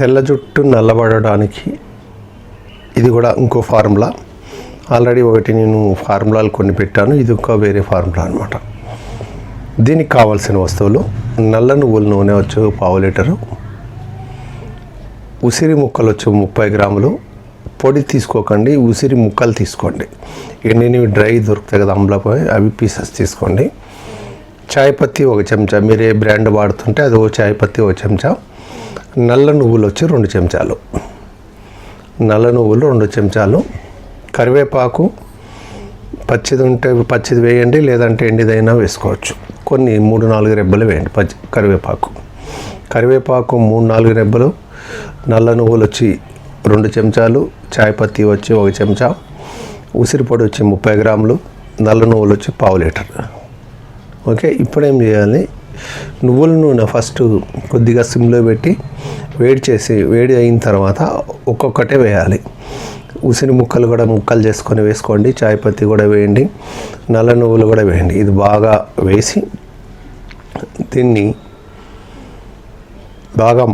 తెల్ల జుట్టు నల్లబడడానికి ఇది కూడా ఇంకో ఫార్ములా. ఆల్రెడీ ఒకటి నేను ఫార్ములాలు కొన్ని పెట్టాను ఇది ఒక వేరే ఫార్ములా అనమాట దీనికి కావాల్సిన వస్తువులు నల్ల నువ్వుల నూనె వచ్చు పావు లీటరు ఉసిరి ముక్కలు వచ్చి ముప్పై గ్రాములు పొడి తీసుకోకండి ఉసిరి ముక్కలు తీసుకోండి. ఎండినవి డ్రై దొరుకుతాయి కదా అమలపోయి అవి పీసెస్ తీసుకోండి. చాయ్ పత్తి ఒక చెంచా మీరు ఏ బ్రాండ్ వాడుతుంటే అది ఓ చాయ్ పత్తి ఒక చెంచా. నల్ల నువ్వులు వచ్చి రెండు చెంచాలు. నల్ల నువ్వులు రెండు చెంచాలు. కరివేపాకు పచ్చిది ఉంటే పచ్చిది వేయండి లేదంటే ఎండిదైనా వేసుకోవచ్చు. కొన్ని మూడు నాలుగు రెబ్బలు వేయండి పచ్చి కరివేపాకు. కరివేపాకు మూడు నాలుగు రెబ్బలు. నల్ల నువ్వులు వచ్చి రెండు చెంచాలు. చాయ్ పత్తి వచ్చి ఒక చెంచా. ఉసిరిపొడి వచ్చి ముప్పై గ్రాములు. నల్ల నువ్వులు వచ్చి పావు లీటర్. ఓకే ఇప్పుడు ఏం చేయాలి? నువ్వుల నూనె ఫస్ట్ కొద్దిగా సిమ్లో పెట్టి వేడి చేసి వేడి అయిన తర్వాత ఒక్కొక్కటే వేయాలి. ఉసిరి ముక్కలు కూడా ముక్కలు చేసుకొని వేసుకోండి. చాయ్ పత్తి కూడా వేయండి. నల్ల నువ్వులు కూడా వేయండి. ఇది బాగా వేసి దీన్ని బాగా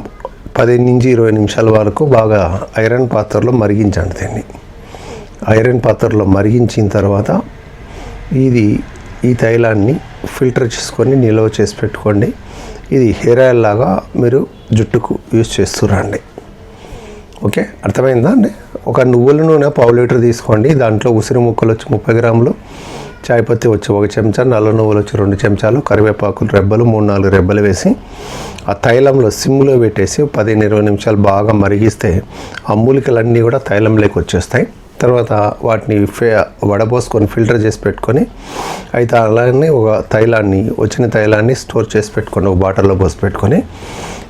పదిహేను నుంచి ఇరవై నిమిషాల వరకు బాగా ఐరన్ పాత్రలో మరిగించండి దీన్ని. ఐరన్ పాత్రలో మరిగించిన తర్వాత ఇది ఈ తైలాన్ని ఫిల్టర్ చేసుకొని నిల్వ చేసి పెట్టుకోండి. ఇది హెయిర్ ఆయిల్ లాగా మీరు జుట్టుకు యూజ్ చేస్తురండి ఓకే? అర్థమైందా అండి? ఒక నువ్వుల నూనె పావు లీటర్ తీసుకోండి. దాంట్లో ఉసిరి ముక్కలు వచ్చి ముప్పై గ్రాములు చాయ్ పత్తి వచ్చి ఒక చెంచా నల్ల నువ్వులు వచ్చి రెండు చెంచాలు కరివేపాకులు రెబ్బలు మూడు నాలుగు రెబ్బలు వేసి ఆ తైలంలో సిమ్లో పెట్టేసి పదిహేను ఇరవై నిమిషాలు బాగా మరిగిస్తే ఆ మూలికలన్నీ కూడా తైలంలోకి వచ్చేస్తాయి. తర్వాత వాటిని ఫే వడబోసుకొని ఫిల్టర్ చేసి పెట్టుకొని అయితే అలానే ఒక తైలాన్ని వచ్చిన తైలాన్ని స్టోర్ చేసి పెట్టుకొని ఒక బాటిల్లో పోసి పెట్టుకొని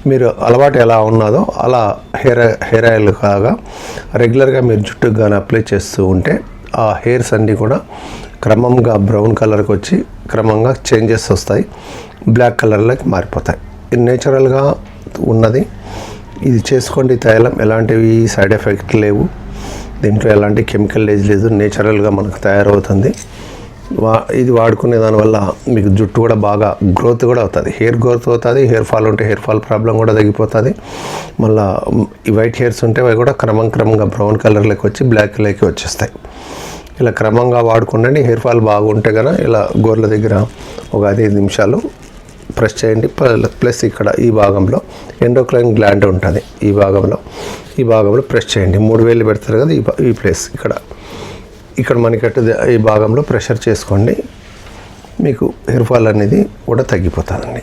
మీరు అలవాటు ఎలా ఉన్నదో అలా హెయిర్ హెయిర్ ఆయిల్ కాగా రెగ్యులర్గా మీరు జుట్టుకు కానీ అప్లై చేస్తూ ఉంటే ఆ హెయిర్స్ అన్నీ కూడా క్రమంగా బ్రౌన్ కలర్కి వచ్చి క్రమంగా చేంజెస్ వస్తాయి. బ్లాక్ కలర్లోకి మారిపోతాయి. ఇది నేచురల్గా ఉన్నది. ఇది చేసుకోండి తైలం. ఎలాంటివి సైడ్ ఎఫెక్ట్ లేవు. దీంట్లో ఎలాంటి కెమికల్ లేజ్ లేదు నేచురల్గా మనకు తయారవుతుంది. వా ఇది వాడుకునే దానివల్ల మీకు జుట్టు కూడా బాగా గ్రోత్ కూడా అవుతుంది. హెయిర్ గ్రోత్ అవుతుంది హెయిర్ ఫాల్ ఉంటే హెయిర్ ఫాల్ ప్రాబ్లం కూడా తగ్గిపోతుంది. మళ్ళీ ఈ వైట్ హెయిర్స్ ఉంటే అవి కూడా క్రమం క్రమంగా బ్రౌన్ కలర్లోకి వచ్చి బ్లాక్ కలర్కి వచ్చేస్తాయి. ఇలా క్రమంగా వాడుకుండండి హెయిర్ ఫాల్ బాగుంటే కనుక ఇలా గోర్ల దగ్గర ఒక ఐదు నిమిషాలు ప్రెస్ చేయండి. ప- ప్లస్ ఇక్కడ ఈ భాగంలో ఎండోక్లైన్ గ్లాండ్ ఉంటుంది. ఈ భాగంలో ఈ భాగంలో ప్రెస్ చేయండి. మూడు వేలు పెడతారు కదా ఈ ఈ ప్లేస్ ఇక్కడ. ఇక్కడ మనకట్టు ఈ భాగంలో ప్రెషర్ చేసుకోండి. మీకు హెయిర్ ఫాల్ అనేది కూడా తగ్గిపోతుందండి.